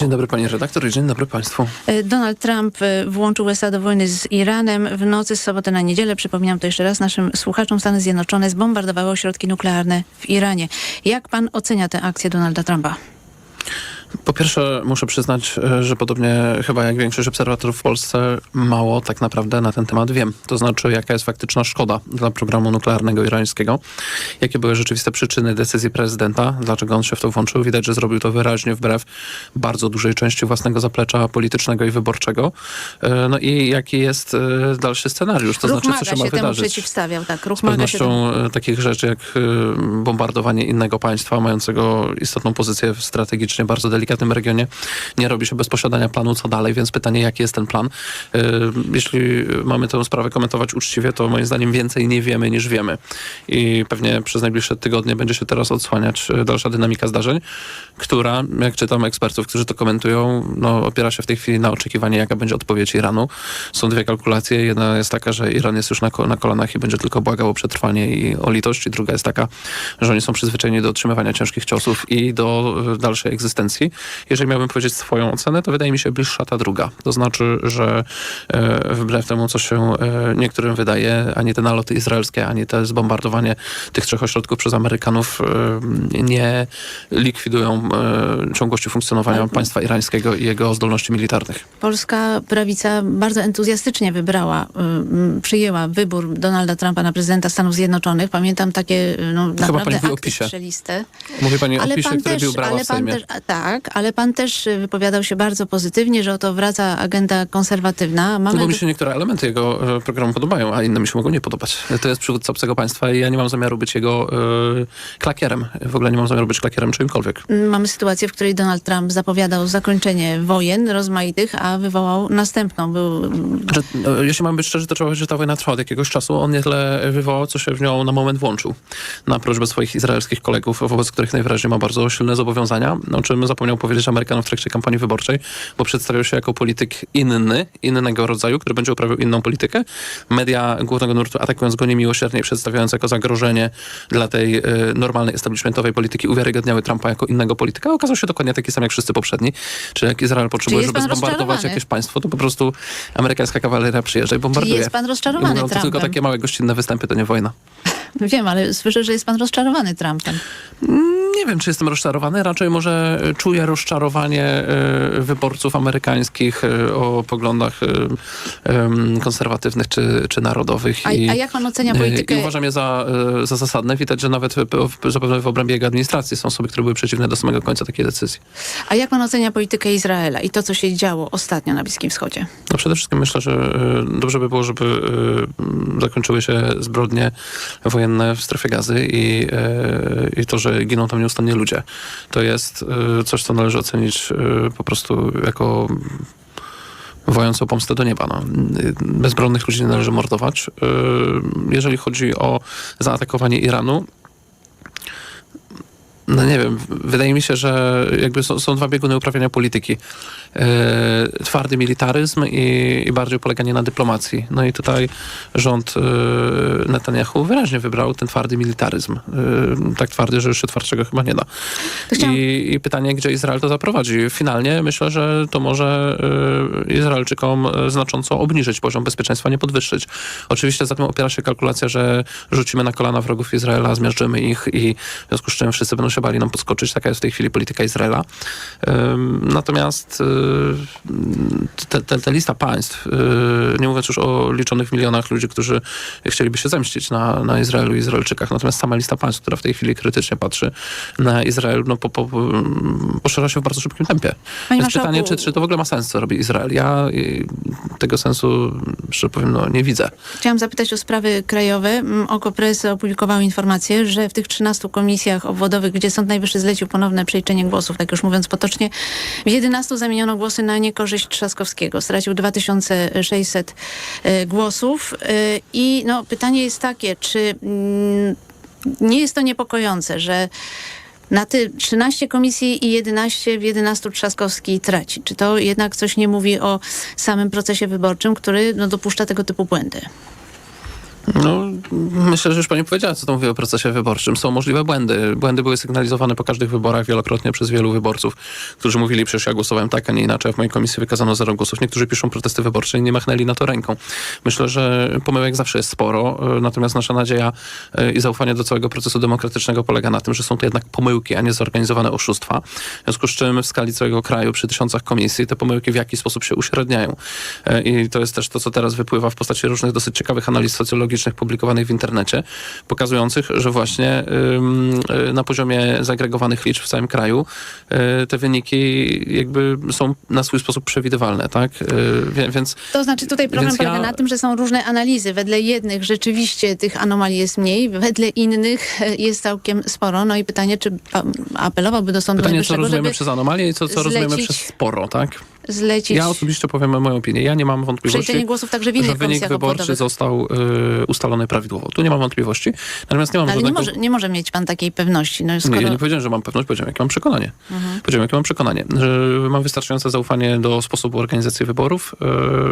Dzień dobry panie redaktor i dzień dobry państwu. E, Donald Trump e, włączył USA do wojny z Iranem. W nocy z soboty na niedzielę, przypominam to jeszcze raz naszym słuchaczom, Stany Zjednoczone zbombardowały ośrodki nuklearne w Iranie. Jak pan ocenia tę akcję Donalda Trumpa? Po pierwsze muszę przyznać, e, że podobnie chyba jak większość obserwatorów w Polsce mało tak naprawdę na ten temat wiem. To znaczy jaka jest faktyczna szkoda dla programu nuklearnego irańskiego. Jakie były rzeczywiste przyczyny decyzji prezydenta, dlaczego on się w to włączył. Widać, że zrobił to wyraźnie wbrew bardzo dużej części własnego zaplecza politycznego i wyborczego. E, No i jaki jest e, dalszy scenariusz, to Ruch znaczy co się ma się temu wydarzyć. przeciwstawiał, tak. Ruch Z temu... pewnością e, takich rzeczy jak bombardowanie innego państwa mającego istotną pozycję strategicznie bardzo delikatnym regionie nie robi się bez posiadania planu co dalej, więc pytanie jaki jest ten plan. E, Jeśli mamy tę sprawę komentować uczciwie, to moim zdaniem więcej nie wiemy niż wiemy. I pewnie przez najbliższe tygodnie będzie się teraz odsłaniać e, dalsza dynamika zdarzeń, która, jak czytam ekspertów, którzy to komentują, no, opiera się w tej chwili na oczekiwanie, jaka będzie odpowiedź Iranu. Są dwie kalkulacje. Jedna jest taka, że Iran jest już na, na kolanach i będzie tylko błagał o przetrwanie i o litość. I druga jest taka, że oni są przyzwyczajeni do otrzymywania ciężkich ciosów i do e, dalszej egzystencji. Jeżeli miałbym powiedzieć swoją ocenę, to wydaje mi się bliższa ta druga. To znaczy, że e, wbrew temu, co się e, niektórym wydaje, ani te naloty izraelskie, ani te zbombardowanie tych trzech ośrodków przez Amerykanów e, nie likwidują e, ciągłości funkcjonowania Ale- państwa irańskiego i jego zdolności militarnych. Polska prawica bardzo entuzjastycznie wybrała, y, przyjęła wybór Donalda Trumpa na prezydenta Stanów Zjednoczonych. Pamiętam takie y, no, pani naprawdę mówi o akty PiSie. strzeliste. Mówi pani o Ale PiSie, pan, który też, ale pan też, a tak, ale pan też y, wypowiadał się bardzo pozytywnie, że oto wraca agenda konserwatywna. Mamy No bo mi się niektóre elementy jego e, programu podobają, a inne mi się mogą nie podobać. To jest przywódca obcego państwa i ja nie mam zamiaru być jego e, klakierem. W ogóle nie mam zamiaru być klakierem czyimkolwiek. Mamy sytuację, w której Donald Trump zapowiadał zakończenie wojen rozmaitych, a wywołał następną. Był, Znaczy, no, jeśli mam być szczery, to trzeba powiedzieć, że ta wojna trwa od jakiegoś czasu. On nie tyle wywołał, co się w nią na moment włączył. Na prośbę swoich izraelskich kolegów, wobec których najwyraźniej ma bardzo silne zobowiązania, o czym zapomniał powiedzieć Amerykanom w trakcie kampanii wyborczej, bo przedstawiał się jako polityk inny, innego rodzaju, który będzie uprawiał inną politykę. Media głównego nurtu atakując go niemiłosiernie, przedstawiając jako zagrożenie dla tej e, normalnej establishmentowej polityki, uwiarygadniały Trumpa jako innego polityka. Okazał się dokładnie taki sam jak wszyscy poprzedni. Czyli jak Izrael potrzebuje, żeby zbombardować jakieś państwo, to po prostu amerykańska kawaleria przyjeżdża i bombarduje. jest pan rozczarowany mówią, to tylko Trumpem. takie małe gościnne występy, to nie wojna. Wiem, ale słyszę, że jest pan rozczarowany Trumpem. Nie wiem, czy jestem rozczarowany. Raczej może e, czuję rozczarowanie e, wyborców amerykańskich e, o poglądach konserwatywnych czy, czy narodowych. A, I, a jak pan ocenia politykę? I uważam je za, za zasadne. Widać, że nawet zapewne w obrębie jego administracji są osoby, które były przeciwne do samego końca takiej decyzji. A jak pan ocenia politykę Izraela i to, co się działo ostatnio na Bliskim Wschodzie? No przede wszystkim myślę, że dobrze by było, żeby zakończyły się zbrodnie wojenne w strefie gazy i, i to, że giną tam nieustannie ludzie. To jest e, coś, co należy ocenić e, po prostu jako wojącą pomstę do nieba. No. Bezbronnych ludzi nie należy mordować. E, Jeżeli chodzi o zaatakowanie Iranu, no nie wiem, wydaje mi się, że jakby są, są dwa bieguny uprawiania polityki. E, twardy militaryzm i, i bardziej poleganie na dyplomacji. No i tutaj rząd e, Netanyahu wyraźnie wybrał ten twardy militaryzm. E, tak twardy, że już się twardszego chyba nie da. Chciałam- I, I pytanie, gdzie Izrael to zaprowadzi. Finalnie myślę, że to może e, Izraelczykom znacząco obniżyć poziom bezpieczeństwa, nie podwyższyć. Oczywiście za tym opiera się kalkulacja, że rzucimy na kolana wrogów Izraela, zmiażdżymy ich i w związku z czym wszyscy będą się bali nam podskoczyć. Taka jest w tej chwili polityka Izraela. Natomiast y, te, te, te lista państw, y, nie mówiąc już o liczonych milionach ludzi, którzy chcieliby się zemścić na, na Izraelu i Izraelczykach, natomiast sama lista państw, która w tej chwili krytycznie patrzy na Izrael, no, po, po, poszerza się w bardzo szybkim tempie. Panie Więc pytanie, czy, czy to w ogóle ma sens, co robi Izrael? Ja y, tego sensu, że powiem, no, nie widzę. Chciałam zapytać o sprawy krajowe. Mm, Okopres opublikował informację, że w tych 13 komisjach obwodowych, gdzie Sąd Najwyższy zlecił ponowne przeliczenie głosów, tak już mówiąc potocznie, w 11 zamieniono głosy na niekorzyść Trzaskowskiego. Stracił 2600 e, głosów. E, I no, pytanie jest takie, czy mm, nie jest to niepokojące, że na ty 13 komisji i 11 w 11 Trzaskowski traci. Czy to jednak coś nie mówi o samym procesie wyborczym, który no, dopuszcza tego typu błędy? No, myślę, że już pani powiedziała, co to mówi o procesie wyborczym. Są możliwe błędy. Błędy były sygnalizowane po każdych wyborach wielokrotnie przez wielu wyborców, którzy mówili, przecież ja głosowałem tak, a nie inaczej, a w mojej komisji wykazano zero głosów. Niektórzy piszą protesty wyborcze i nie machnęli na to ręką. Myślę, że pomyłek zawsze jest sporo, e, natomiast nasza nadzieja e, i zaufanie do całego procesu demokratycznego polega na tym, że są to jednak pomyłki, a nie zorganizowane oszustwa. W związku z czym w skali całego kraju, przy tysiącach komisji, te pomyłki w jakiś sposób się uśredniają. E, I to jest też to, co teraz wypływa w postaci różnych dosyć ciekawych analiz socjologicznych publikowanych w internecie, pokazujących, że właśnie y, na poziomie zagregowanych liczb w całym kraju y, te wyniki jakby są na swój sposób przewidywalne, tak? Y, Więc To znaczy tutaj problem Więc ja- polega na tym, że są różne analizy. Wedle jednych rzeczywiście tych anomalii jest mniej, wedle innych e, jest całkiem sporo. No i pytanie, czy apelowałby do Sądu pytanie, co rozumiemy przez anomalię i co, co rozumiemy przez sporo, tak? zlecić Ja osobiście powiem moją opinię. Ja nie mam wątpliwości. przeliczenie głosów także w innych że wynik wyborczy został ustalony prawidłowo. Tu nie mam wątpliwości. Natomiast nie mam Ale nie żadnego... może, nie może mieć pan takiej pewności. No, skoro... Nie, ja nie powiedziałem, że mam pewność, powiedziałem, jakie mam przekonanie. Powiedziałem, jakie mam przekonanie, że mam wystarczające zaufanie do sposobu organizacji wyborów,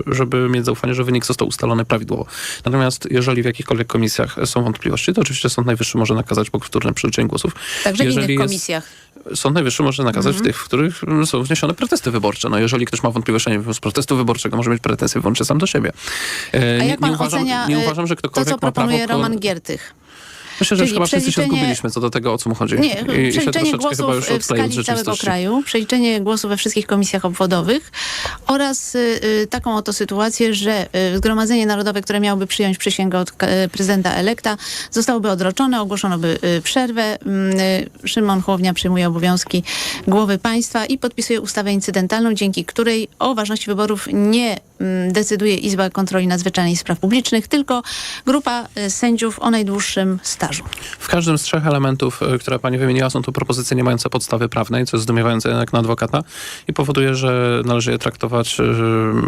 e, żeby mieć zaufanie, że wynik został ustalony prawidłowo. Natomiast jeżeli w jakichkolwiek komisjach są wątpliwości, to oczywiście Sąd Najwyższy może nakazać powtórne przeliczenie głosów. Także w Jeżeli innych jest- komisjach. Sąd Najwyższy może nakazać w tych, w których mm, są wniesione protesty wyborcze. No jeżeli ktoś ma wątpliwości nie z protestu wyborczego, może mieć pretensje wyłącznie sam do siebie. E, A nie, jak pan nie uważam, ocenia nie y, uważam, że to, co proponuje Roman Giertych? Myślę, że już czyli chyba wszyscy się zgubiliśmy co do tego, o co mu chodzi. Nie, I, i się przeliczenie chyba głosów już w odkleił od skali całego kraju, przeliczenie głosów we wszystkich komisjach obwodowych oraz y, y, taką oto sytuację, że y, Zgromadzenie Narodowe, które miałoby przyjąć przysięgę od y, prezydenta elekta, zostałoby odroczone, ogłoszono by y, przerwę. Mm, Szymon Hołownia przyjmuje obowiązki głowy państwa i podpisuje ustawę incydentalną, dzięki której o ważności wyborów nie decyduje Izba Kontroli Nadzwyczajnej i Spraw Publicznych, tylko grupa y, sędziów o najdłuższym stażu. W każdym z trzech elementów, e, które pani wymieniła, są to propozycje nie mające podstawy prawnej, co jest zdumiewające jednak na adwokata i powoduje, że należy je traktować e,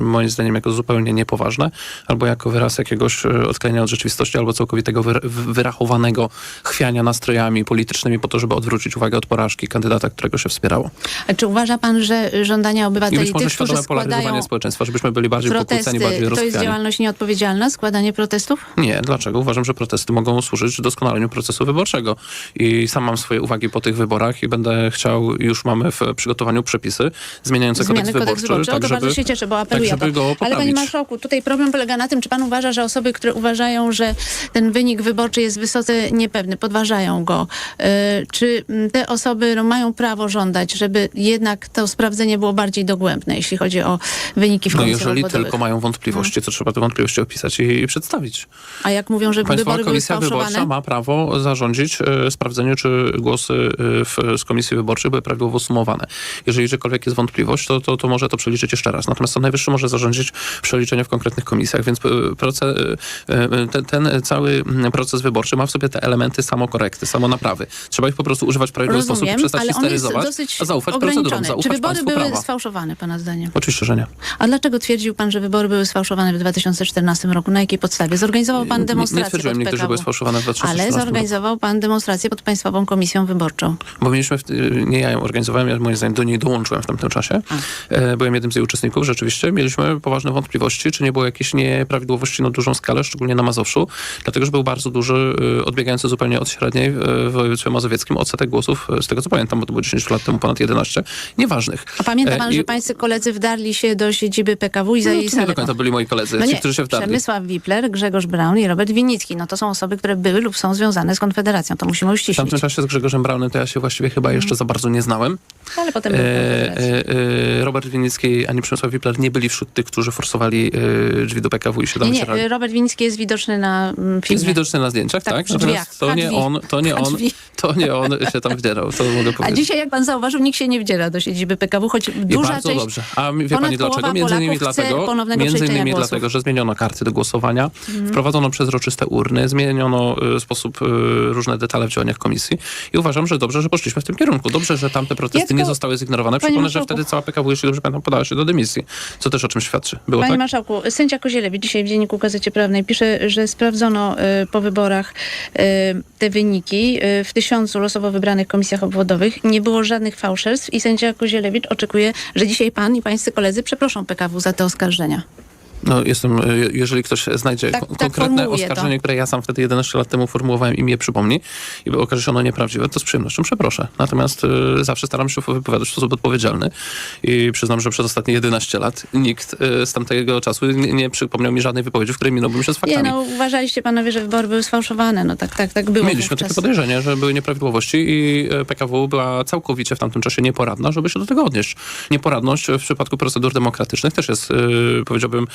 moim zdaniem jako zupełnie niepoważne albo jako wyraz jakiegoś e, odklejenia od rzeczywistości albo całkowitego wyra- wy- wyrachowanego chwiania nastrojami politycznymi po to, żeby odwrócić uwagę od porażki kandydata, którego się wspierało. A Czy uważa pan, że żądania I obywateli, być może tych, świadome składają polaryzowanie społeczeństwa, żebyśmy byli bardziej protesty, pokłóceni, bardziej to jest działalność nieodpowiedzialna, składanie protestów? Nie, dlaczego? Uważam, że protesty mogą służyć doskonaleniu procesu wyborczego. I sam mam swoje uwagi po tych wyborach i będę chciał, już mamy w przygotowaniu przepisy zmieniające kodeks Zmiany kodeks wyborczy, tak żeby, bardzo się cieszę, bo apeluję tak, to. go Ale panie marszałku, tutaj problem polega na tym, czy pan uważa, że osoby, które uważają, że ten wynik wyborczy jest wysoce niepewny, podważają go, y, czy mm, te osoby no, mają prawo żądać, żeby jednak to sprawdzenie było bardziej dogłębne, jeśli chodzi o wyniki w No jeżeli tylko mają wątpliwości, to trzeba te wątpliwości opisać i, i przedstawić. A jak mówią, że Państwowa wybory były Komisja Wyborcza sfałszowane? ma prawo zarządzić e, sprawdzeniu, czy głosy e, w, z Komisji Wyborczej były prawidłowo sumowane. Jeżeli gdziekolwiek jest wątpliwość, to, to, to może to przeliczyć jeszcze raz. Natomiast Sąd Najwyższy może zarządzić przeliczenie w konkretnych komisjach, więc e, proces, e, ten, ten cały proces wyborczy ma w sobie te elementy samokorekty, samonaprawy. Trzeba ich po prostu używać w prawidłowy sposób i przestać histeryzować, a zaufać procedurom, zaufać Czy wybory były prawa. sfałszowane, pana zdaniem? Oczywiście, że nie. A dlaczego twierdził pan, że wybory były sfałszowane w 2014 roku? Na jakiej podstawie? Zorganizował pan Nie, demonstrację nie twierdziłem pod nigdy, że były sfałszowane w 2014 Ale zorganizował pan demonstrację pod Państwową Komisją Wyborczą. Bo mieliśmy, w, nie ja ją organizowałem, ja moim zdaniem do niej dołączyłem w tamtym czasie. E, Byłem jednym z jej uczestników, rzeczywiście. Mieliśmy poważne wątpliwości, czy nie było jakichś nieprawidłowości na dużą skalę, szczególnie na Mazowszu, dlatego, że był bardzo duży, e, odbiegający zupełnie od średniej w województwie mazowieckim odsetek głosów, e, z tego co pamiętam, bo to było 10 lat temu, ponad 11, nieważnych. A pamięta pan, i- że pańscy koledzy wdarli się do siedziby PKW i No, zajęli to byli moi koledzy, No ci, nie, którzy się wdarli. Przemysław Wipler, Grzegorz Braun i Robert Winnicki. No to są osoby, które były lub są związane z Konfederacją. To musimy W uściślić. tamtym czasie z Grzegorzem Braunem to ja się właściwie chyba jeszcze za bardzo nie znałem. Ale potem E, e, e, Robert Winnicki ani Przemysław Wipler nie byli wśród tych, którzy forsowali e, drzwi do PKW i się tam Nie, nie, Robert Winnicki jest widoczny na mm, filmie. Jest widoczny na zdjęciach, Tak, tak? w Natomiast to nie on, to nie on, to nie on się tam wdzierał, to mogę A powiedzieć. dzisiaj, jak pan zauważył, nikt się nie wdziera do siedziby PKW, choć I duża bardzo część... dobrze. A wie pani dlaczego? Między innymi dlatego, ponownego między innymi głosów. dlatego, że zmieniono karty do głosowania, wprowadzono przezroczyste urny, zmieniono y, sposób, y, różne detale w działaniach komisji i uważam, że dobrze, że poszliśmy w tym kierunku. Dobrze, że tamte protesty Ja tylko- nie zostały zignorowane. Przypomnę, że wtedy cała PKW, jeśli dobrze pamiętam, podała się do dymisji, co też o czym świadczy. Było Panie tak? Marszałku, sędzia Kozielewicz dzisiaj w Dzienniku Gazecie Prawnej pisze, że sprawdzono y, po wyborach te wyniki w tysiącu losowo wybranych komisjach obwodowych. Nie było żadnych fałszerstw i sędzia Kozielewicz oczekuje, że dzisiaj pan i pańscy koledzy przeproszą PKW za te oskarżenia oskarżenia. No, jestem, y, jeżeli ktoś znajdzie Tak- tak konkretne to. oskarżenie, które ja sam wtedy 11 lat temu formułowałem i mnie przypomni i okaże się ono nieprawdziwe, to z przyjemnością przeproszę. Natomiast y, zawsze staram się wypowiadać w sposób odpowiedzialny i przyznam, że przez ostatnie 11 lat nikt y, z tamtego czasu nie, nie przypomniał mi żadnej wypowiedzi, w której minąłbym się z Nie, faktami. no uważaliście panowie, że wybory były sfałszowane. No tak, tak, tak było Mieliśmy takie podejrzenie, że były nieprawidłowości i e, PKW była całkowicie w tamtym czasie nieporadna, żeby się do tego odnieść. Nieporadność w przypadku procedur demokratycznych też jest, e, powiedziałbym, e,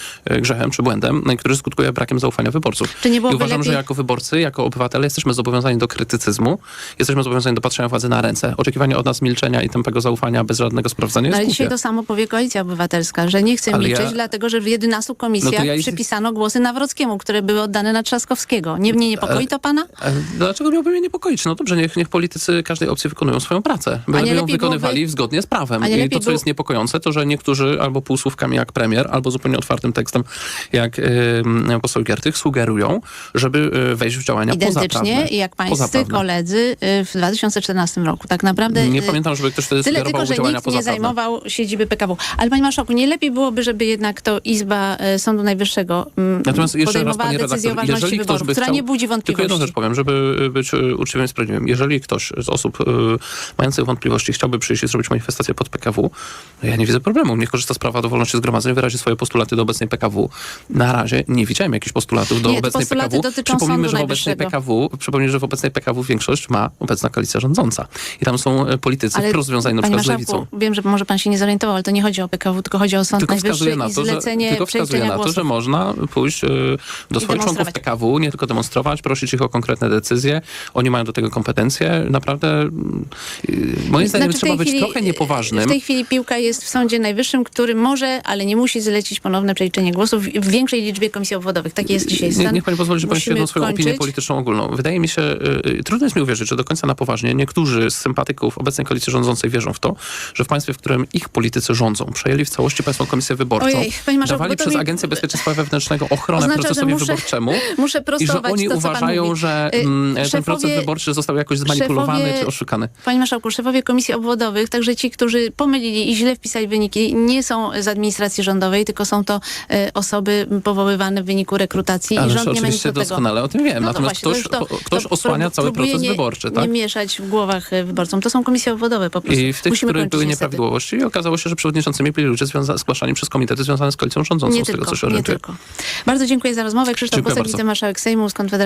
grzechem czy błędem, no który skutkuje brakiem zaufania wyborców. Czy nie I uważam, że lepiej- jako wyborcy, jako obywatele jesteśmy zobowiązani do krytycyzmu, jesteśmy zobowiązani do patrzenia władzy na ręce. Oczekiwanie od nas milczenia i tępego zaufania bez żadnego sprawdzenia jest ale dzisiaj to samo powie Koalicja Obywatelska, że nie chce Ale milczeć, ja- dlatego że w 11 komisjach No ja- przypisano głosy Nawrockiemu, które były oddane na Trzaskowskiego. Nie, nie niepokoi to pana? E, Dlaczego miałby mnie niepokoić? No dobrze, niech, niech politycy każdej opcji wykonują swoją pracę. Byleby ją wykonywali byłoby- zgodnie z prawem. a I to, co był- jest niepokojące, to że niektórzy albo półsłówkami jak premier, albo zupełnie otwartym tekstem jak yy, poseł Giertych sugerują, żeby y, wejść w działania Identycznie pozaprawne. jak pańscy koledzy y, w 2014 roku. Tak naprawdę Nie y, pamiętam, żeby ktoś wtedy Tyle sugerował tylko, że nikt nie zajmował siedziby PKW. Ale panie marszałku, nie lepiej byłoby, żeby jednak to Izba e, Sądu Najwyższego mm, Natomiast jeszcze raz, panie decyzję o redaktor, ważności jeżeli ktoś wyborów, by która chciał... nie budzi Tylko jedną wątpliwości. rzecz powiem, żeby być uczciwym i sprawiedliwym. Jeżeli ktoś z osób mających wątpliwości chciałby przyjść i zrobić manifestację pod PKW, ja nie widzę problemu. Niech korzysta z prawa do wolności zgromadzeń, wyrazi swoje postulaty do obecnej PKW. Na razie nie widziałem jakichś postulatów do Nie, obecnej PKW. Przypomnijmy, że w obecnej. PKW, przypomnijmy, że w obecnej PKW większość ma obecna koalicja rządząca. I tam są y, politycy wprost związani na przykład z lewicą. wiem, że może pan się nie zorientował, ale to nie chodzi o PKW, tylko chodzi o Sąd Tylko Najwyższy na i to, że, zlecenie tylko wskazuje na to, że można pójść y, do swoich członków. PKW, nie tylko demonstrować, prosić ich o konkretne decyzje. Oni mają do tego kompetencje. Naprawdę, mm, y, moim zdaniem Znaczy, trzeba być chwili- trochę niepoważnym. W tej chwili piłka jest w Sądzie Najwyższym, który może, ale nie musi zlecić ponowne przeliczenie głosów w większej liczbie komisji obwodowych. Taki jest dzisiaj Nie, stan. niech pani pozwoli, że pani Musimy jedną swoją opinię kończyć. polityczną ogólną. Wydaje mi się, y, y, trudno jest mi uwierzyć, że do końca na poważnie niektórzy z sympatyków obecnej koalicji rządzącej wierzą w to, że w państwie, w którym ich politycy rządzą, przejęli w całości Państwową Komisję Wyborczą, Ojej, dawali przez mi- Agencję Bezpieczeństwa Wewnętrznego ochronę Oznacza, procesowi muszę- wyborczemu Muszę i że oni to, uważają, że Y, mm, ten proces wyborczy został jakoś zmanipulowany szefowie- czy oszukany. Panie marszałku, szefowie komisji obwodowych, także ci, którzy pomylili i źle wpisali wyniki, nie są z administracji rządowej, tylko są to osoby powoływane w wyniku rekrutacji i Ależ rząd nie do tego. doskonale o tym wiem. No to Natomiast właśnie, ktoś, to ktoś to osłania cały proces nie, wyborczy, tak? Nie mieszać w głowach e, wyborcom. To są komisje obwodowe po prostu. I w tych, Musimy których były niestety. nieprawidłowości, okazało się, że przewodniczącymi byli ludzie związa- zgłaszani przez komitety związane z koalicją rządzącą, Nie z tego tylko, co się tylko. Bardzo dziękuję za rozmowę. Krzysztof bardzo. wicemarszałek Sejmu z Konfederacji